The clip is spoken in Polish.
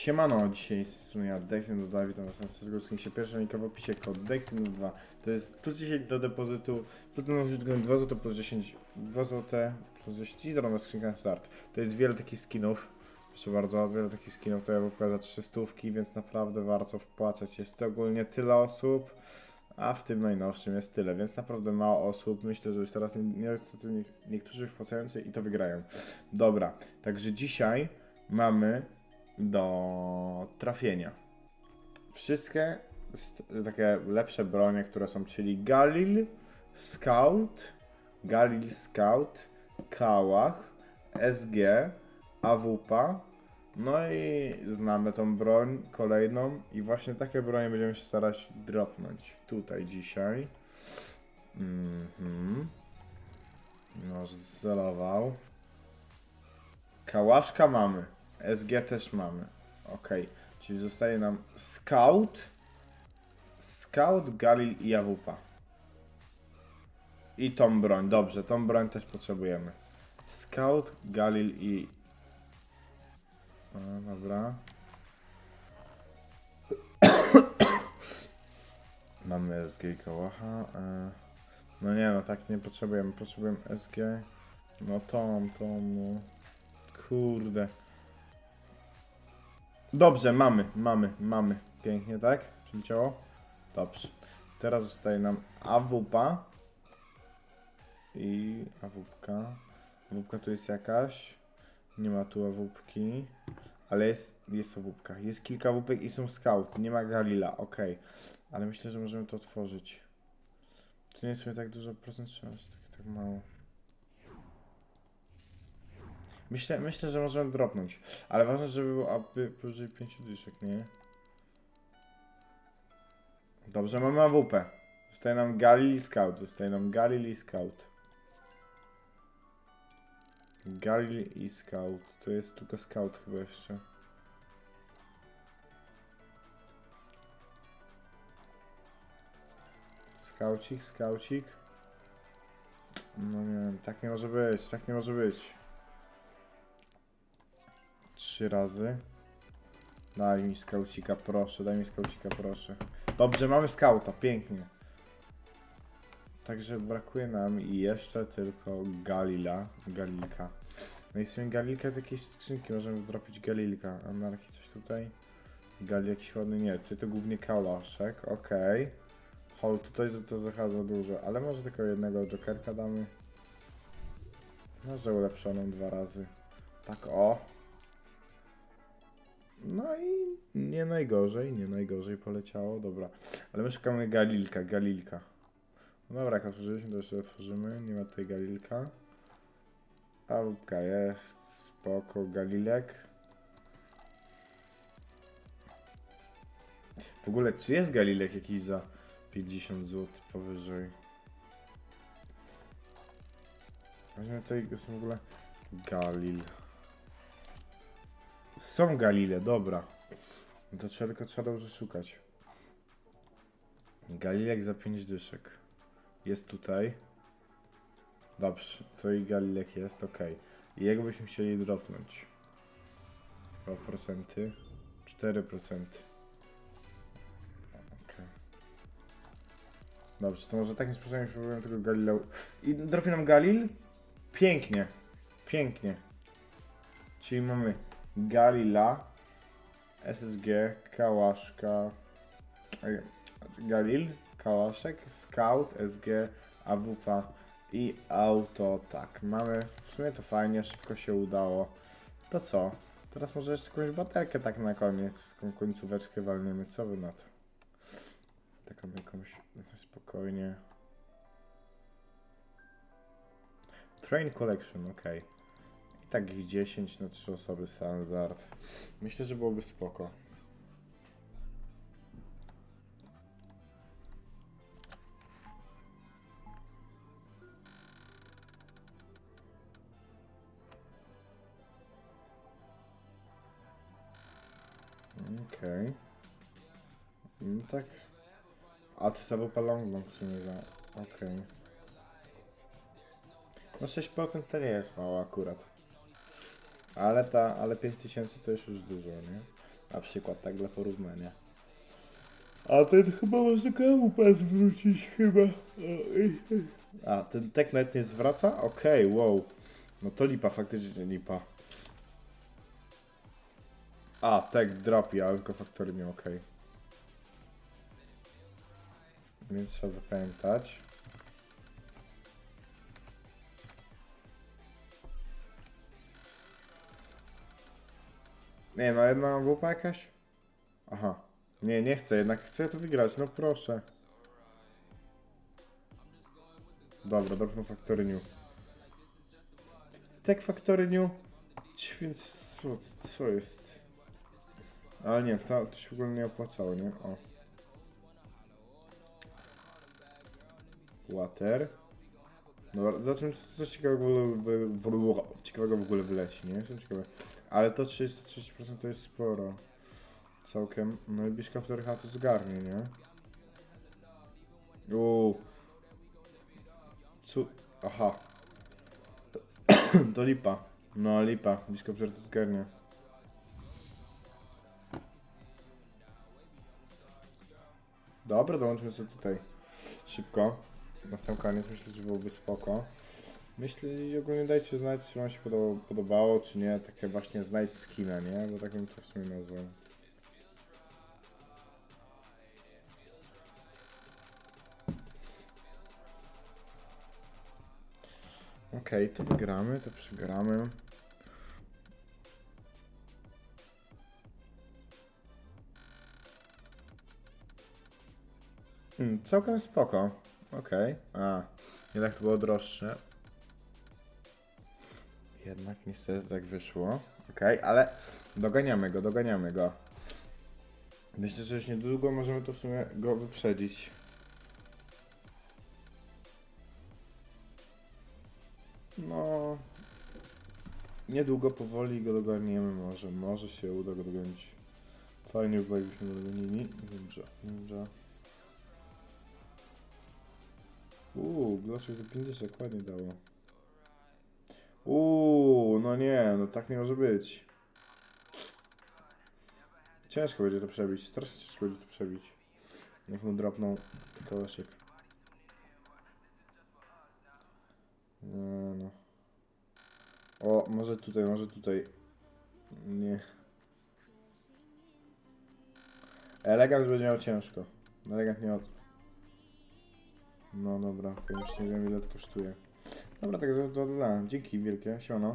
Siemano, dzisiaj z strony ja, Dexyn 2, witam was na Sesgórskiej się pierwszy link w opisie, kod Dexyn 2, to jest plus 10 do depozytu, plus ten użytkownik 2 zł plus 10, 2 zł plus 10 i darmowa skrzynka start. To jest wiele takich skinów, proszę bardzo, wiele takich skinów, to ja wypłacę za 3 stówki, więc naprawdę warto wpłacać, jest to ogólnie tyle osób, a w tym najnowszym jest tyle, więc naprawdę mało osób, myślę, że już teraz nie, niestety nie, niektórzy wpłacający i to wygrają. Dobra, także dzisiaj mamy do trafienia. Wszystkie st- takie lepsze bronie, które są, czyli Galil, Scout, Galil Scout, Kałach, SG, AWP, no i znamy tą broń kolejną i właśnie takie bronie będziemy się starać dropnąć tutaj dzisiaj. Mhm. No, zcelował. Kałaszka mamy. SG też mamy. Ok. Czyli zostaje nam Scout, Scout, Galil i Jawupa. I tą broń. Dobrze, tą broń też potrzebujemy. Scout, Galil i... O, dobra. Mamy SG i Kałacha. E... No nie, no tak nie potrzebujemy. Potrzebujemy SG. No tą, tą, no. Kurde. Dobrze, mamy, mamy, mamy. Pięknie, tak? Przyleciało? Dobrze. Teraz zostaje nam AWP. I AWPka. AWPka tu jest jakaś. Nie ma tu AWPki. Ale jest, jest AWPka. Jest kilka AWPek i są scout. Nie ma Galila, ok. Ale myślę, że możemy to otworzyć. To nie jest tak dużo procent szans, tak, tak mało. Myślę, myślę, że możemy dropnąć. Ale ważne, żeby było aby powyżej 5 dyszek, nie? Dobrze, mamy AWP. Zostaje nam Galil i Scout. Zostaje nam Galil i Scout. Galil i Scout. To jest tylko Scout chyba jeszcze. Skaucik, skaucik. No nie tak nie może być, tak nie może być. Trzy razy. Daj mi skaucika, proszę, daj mi skaucika, proszę. Dobrze, mamy skauta, pięknie. Także brakuje nam jeszcze tylko Galila, Galilka. No i w sumie Galilka z jakiejś skrzynki, możemy dropić Galilka. Anarchii coś tutaj? Gali jakiś ładny, nie, tutaj to głównie kałaszek, okej. Hol, tutaj to, to zachadza za dużo, ale może tylko jednego jokerka damy. Może ulepszoną dwa razy. Tak o. No i nie najgorzej, nie najgorzej poleciało, dobra. Ale my szukamy Galilka, Galilka. No dobra, jak otworzyliśmy, to jeszcze otworzymy. Nie ma tutaj Galilka. A łupka jest, spoko, Galilek. W ogóle, czy jest Galilek jakiś za 50 zł powyżej? Weźmy tutaj, jest w ogóle Galil. Są Galile, dobra. To tylko trzeba dobrze szukać. Galilek za 5 dyszek. Jest tutaj. Dobrze, to i Galilek jest, ok. I jak byśmy chcieli dropnąć? 2%. 4%. Ok. Dobrze, to może takim sposobem spróbujemy tego Galileu. I dropie nam Galil? Pięknie. Pięknie. Czyli mamy Galila, SSG, Kałaszka, Galil, Kałaszek, Scout, SG, AWP i Auto. Tak, mamy, w sumie to fajnie, szybko się udało. To co? Teraz może jeszcze jakąś baterkę tak na koniec, taką końcóweczkę walniemy. Co wy na to? Taką jakąś, no spokojnie. Train Collection, ok. I tak ich 10 na 3 osoby standard. Myślę, że byłoby spoko. Okej. No tak. A to jest AWP Long Long w za... Okej. No 6% to nie jest mało akurat. Ale ta, ale 5000 to już już dużo, nie? Na przykład, tak dla porównania. A ten chyba może KWP zwrócić, chyba. A, ten tek nawet nie zwraca? Okej, wow. No to lipa, faktycznie lipa. A, tek dropi, ale tylko faktory miał okej. Więc trzeba zapamiętać. Nie no, jedna WP jakaś? Aha. Nie, nie chcę, jednak chcę to wygrać, no proszę. Dobra, dropnę Factory New. Tak Factory New? Więc co, co jest? Ale nie, to, to się w ogóle nie opłacało, nie? O. Water. Zobaczymy, czy coś ciekawego w, w, w, ciekawego w ogóle wleci, nie? Jestem ciekawe. Ale to 30, 30% to jest sporo. Całkiem. No i to chyba to zgarnie, nie? Uuu. Cu... Aha. to lipa. No lipa. Bishop to zgarnie. Dobra, dołączmy sobie tutaj szybko. Na sam koniec myślę, że byłoby spoko. Myślę i ogólnie dajcie znać, czy wam się podobało, podobało czy nie. Takie właśnie znajdź skina, nie? Bo tak bym to w sumie nazwał. Okej, to wygramy, to przegramy. Hmm, całkiem spoko. Okej. A, jednak to było droższe. Jednak niestety tak wyszło. Okej, ale doganiamy go, doganiamy go. Myślę, że już niedługo możemy to w sumie go wyprzedzić. No. Niedługo powoli go doganiemy może. Może się uda go dogonić. Fajnie by jakbyśmy go dogonili. Dobrze, dobrze. Uuu, dlaczego to 50 ładnie dało. Uuu, no nie, no tak nie może być. Ciężko będzie to przebić, strasznie ciężko będzie to przebić. Niech mu dropną kołeczek. Nie no. O, może tutaj, może tutaj. Nie. Elegant będzie miał ciężko. Elegant nie od... No dobra, to już nie wiem ile to kosztuje. Dobra, tak, to, dzięki wielkie, siano.